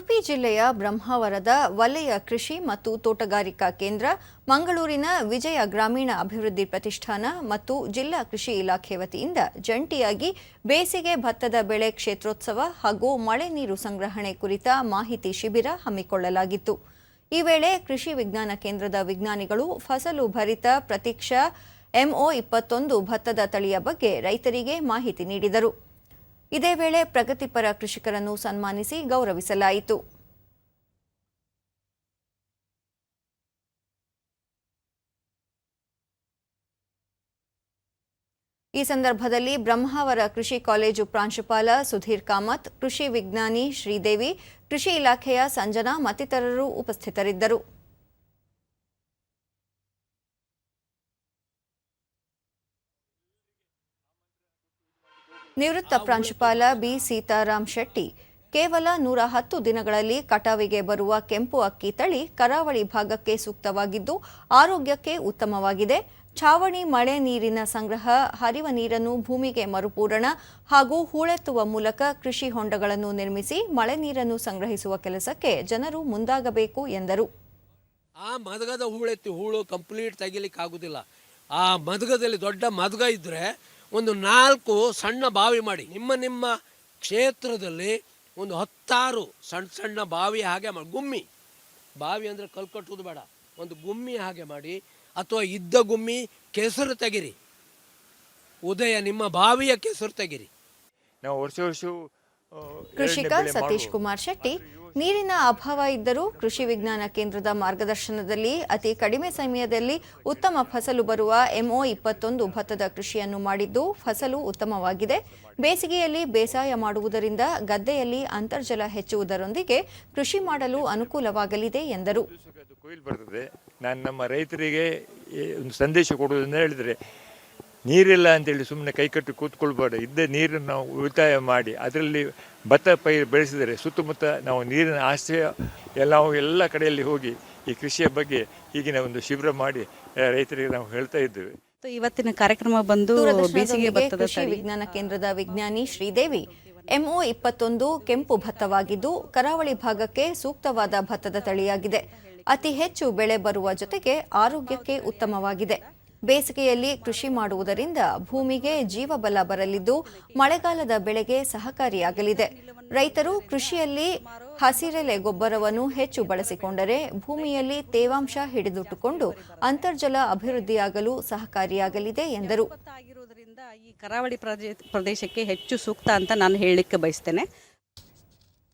ಉಡುಪಿ ಜಿಲ್ಲೆಯ ಬ್ರಹ್ಮಾವರದ ವಲಯ ಕೃಷಿ ಮತ್ತು ತೋಟಗಾರಿಕಾ ಕೇಂದ್ರ, ಮಂಗಳೂರಿನ ವಿಜಯ ಗ್ರಾಮೀಣ ಅಭಿವೃದ್ಧಿ ಪ್ರತಿಷ್ಠಾನ ಮತ್ತು ಜಿಲ್ಲಾ ಕೃಷಿ ಇಲಾಖೆ ವತಿಯಿಂದ ಜಂಟಿಯಾಗಿ ಬೇಸಿಗೆ ಭತ್ತದ ಬೆಳೆ ಕ್ಷೇತ್ರೋತ್ಸವ ಹಾಗೂ ಮಳೆ ನೀರು ಸಂಗ್ರಹಣೆ ಕುರಿತ ಮಾಹಿತಿ ಶಿಬಿರ ಹಮ್ಮಿಕೊಳ್ಳಲಾಗಿತ್ತು. ಈ ವೇಳೆ ಕೃಷಿ ವಿಜ್ಞಾನ ಕೇಂದ್ರದ ವಿಜ್ಞಾನಿಗಳು ಫಸಲು ಭರಿತ ಪ್ರತೀಕ್ಷಾ ಎಂಒ ಇಪ್ಪತ್ತೊಂದು ಭತ್ತದ ತಳಿಯ ಬಗ್ಗೆ ರೈತರಿಗೆ ಮಾಹಿತಿ ನೀಡಿದರು. ಇದೇ ವೇಳೆ ಪ್ರಗತಿಪರ ಕೃಷಿಕರನ್ನು ಸನ್ಮಾನಿಸಿ ಗೌರವಿಸಲಾಯಿತು. ಈ ಸಂದರ್ಭದಲ್ಲಿ ಬ್ರಹ್ಮಾವರ ಕೃಷಿ ಕಾಲೇಜು ಪ್ರಾಂಶುಪಾಲ ಸುಧೀರ್ ಕಾಮತ್, ಕೃಷಿ ವಿಜ್ಞಾನಿ ಶ್ರೀದೇವಿ, ಕೃಷಿ ಇಲಾಖೆಯ ಸಂಜನಾ ಮತ್ತಿತರರು ಉಪಸ್ಥಿತರಿದ್ದರು. ನಿವೃತ್ತ ಪ್ರಾಂಶುಪಾಲ ಬಿ. ಸೀತಾರಾಮ್ ಶೆಟ್ಟಿ, ಕೇವಲ ನೂರ ಹತ್ತು ದಿನಗಳಲ್ಲಿ ಕಟಾವಿಗೆ ಬರುವ ಕೆಂಪು ಅಕ್ಕಿ ತಳಿ ಕರಾವಳಿ ಭಾಗಕ್ಕೆ ಸೂಕ್ತವಾಗಿದ್ದು, ಆರೋಗ್ಯಕ್ಕೆ ಉತ್ತಮವಾಗಿದೆ. ಛಾವಣಿ ಮಳೆ ನೀರಿನ ಸಂಗ್ರಹ, ಹರಿವ ನೀರನ್ನು ಭೂಮಿಗೆ ಮರುಪೂರಣ ಹಾಗೂ ಹೂಳೆತ್ತುವ ಮೂಲಕ ಕೃಷಿ ಹೊಂಡಗಳನ್ನು ನಿರ್ಮಿಸಿ ಮಳೆ ನೀರನ್ನು ಸಂಗ್ರಹಿಸುವ ಕೆಲಸಕ್ಕೆ ಜನರು ಮುಂದಾಗಬೇಕು ಎಂದರು. ಆ ಮದಗದ ಹೂಳೆತ್ತಿ ಹೂಳು ಕಂಪ್ಲೀಟ್ ತೆಗಿಲಿಕ್ಕೆ ಆಗುದಿಲ್ಲ ಆ ಮದಗದಲ್ಲಿ ದೊಡ್ಡ ಮದಗ ಇದ್ದರೆ ಒಂದು ನಾಲ್ಕು ಸಣ್ಣ ಬಾವಿ ಮಾಡಿ. ನಿಮ್ಮ ನಿಮ್ಮ ಕ್ಷೇತ್ರದಲ್ಲಿ ಒಂದು ಹತ್ತಾರು ಸಣ್ಣ ಸಣ್ಣ ಬಾವಿ ಹಾಗೆ ಮಾಡಿ. ಗುಮ್ಮಿ. ಬಾವಿ ಅಂದರೆ ಕಲ್ ಕಟ್ಟುವುದು ಬೇಡ. ಒಂದು ಗುಮ್ಮಿ ಹಾಗೆ ಮಾಡಿ. ಅಥವಾ ಇದ್ದ ಗುಮ್ಮಿ ಕೆಸರು ತೆಗಿರಿ. ಉದಯ ನಿಮ್ಮ ಬಾವಿಯ ಕೆಸರು ತೆಗಿರಿ. ನಾವು ವರ್ಷ ವರ್ಷವೂ ಆ, ಕೃಷಿಕ ಸತೀಶ್. ಕುಮಾರ್ ಶೆಟ್ಟಿ ನೀರಿನ ಅಭಾವ ಇದ್ದರೂ ಕೃಷಿ ವಿಜ್ಞಾನ ಕೇಂದ್ರದ ಮಾರ್ಗದರ್ಶನದಲ್ಲಿ ಅತಿ ಕಡಿಮೆ ಸಮಯದಲ್ಲಿ ಉತ್ತಮ ಫಸಲು ಬರುವ ಎಂಒ ಇಪ್ಪತ್ತೊಂದು ಭತ್ತದ ಕೃಷಿಯನ್ನು ಮಾಡಿದ್ದು ಫಸಲು ಉತ್ತಮವಾಗಿದೆ. ಬೇಸಿಗೆಯಲ್ಲಿ ಬೇಸಾಯ ಮಾಡುವುದರಿಂದ ಗದ್ದೆಯಲ್ಲಿ ಅಂತರ್ಜಲ ಹೆಚ್ಚುವುದರೊಂದಿಗೆ ಕೃಷಿ ಮಾಡಲು ಅನುಕೂಲವಾಗಲಿದೆ ಎಂದರು. ನಾನು ನಮ್ಮ ರೈತರಿಗೆ ಸಂದೇಶ ಹೇಳಿದರೆ ನೀರಿಲ್ಲ ಅಂತೇಳಿ ಸುಮ್ಮನೆ ಕೈಕಟ್ಟಿ ಕೂತ್ಕೊಳ್ಬಾರ್ದು ಇದ್ದ ನೀರನ್ನು ನಾವು ಉಳಿತಾಯ ಮಾಡಿ ಅದರಲ್ಲಿ ಭತ್ತ ಪೈರು ಬೆಳೆಸಿದರೆ ಸುತ್ತಮುತ್ತ ನಾವು ನೀರಿನ ಆಶ್ರಯ ಎಲ್ಲ ನಾವು ಎಲ್ಲ ಕಡೆಯಲ್ಲಿ ಹೋಗಿ ಈ ಕೃಷಿಯ ಬಗ್ಗೆ ಈಗಿನ ಒಂದು ಶಿಬಿರ ಮಾಡಿ ರೈತರಿಗೆ ನಾವು ಹೇಳ್ತಾ ಇದ್ದೇವೆ. ಇವತ್ತಿನ ಕಾರ್ಯಕ್ರಮ ಬಂದು ಬೇಸಿಗೆ ಭತ್ತದ ತಳಿ ವಿಜ್ಞಾನ ಕೇಂದ್ರದ ವಿಜ್ಞಾನಿ ಶ್ರೀದೇವಿ ಎಂಒ ಇಪ್ಪತ್ತೊಂದು ಕೆಂಪು ಭತ್ತವಾಗಿದ್ದು ಕರಾವಳಿ ಭಾಗಕ್ಕೆ ಸೂಕ್ತವಾದ ಭತ್ತದ ತಳಿಯಾಗಿದೆ. ಅತಿ ಹೆಚ್ಚು ಬೆಳೆ ಬರುವ ಜೊತೆಗೆ ಆರೋಗ್ಯಕ್ಕೆ ಉತ್ತಮವಾಗಿದೆ. ಬೇಸಿಗೆಯಲ್ಲಿ ಕೃಷಿ ಮಾಡುವುದರಿಂದ ಭೂಮಿಗೆ ಜೀವಬಲ ಬರಲಿದ್ದು ಮಳೆಗಾಲದ ಬೆಳೆಗೆ ಸಹಕಾರಿಯಾಗಲಿದೆ. ರೈತರು ಕೃಷಿಯಲ್ಲಿ ಹಸಿರೆಲೆ ಗೊಬ್ಬರವನ್ನು ಹೆಚ್ಚು ಬಳಸಿಕೊಂಡರೆ ಭೂಮಿಯಲ್ಲಿ ತೇವಾಂಶ ಹಿಡಿದಿಟ್ಟುಕೊಂಡು ಅಂತರ್ಜಲ ಅಭಿವೃದ್ಧಿಯಾಗಲು ಸಹಕಾರಿಯಾಗಲಿದೆ ಎಂದರು. ಈ ಕರಾವಳಿ ಪ್ರದೇಶ ಪ್ರದೇಶಕ್ಕೆ ಹೆಚ್ಚು ಸೂಕ್ತ ಅಂತ ನಾನು ಹೇಳಲಿಕ್ಕೆ ಬಯಸ್ತೇನೆ.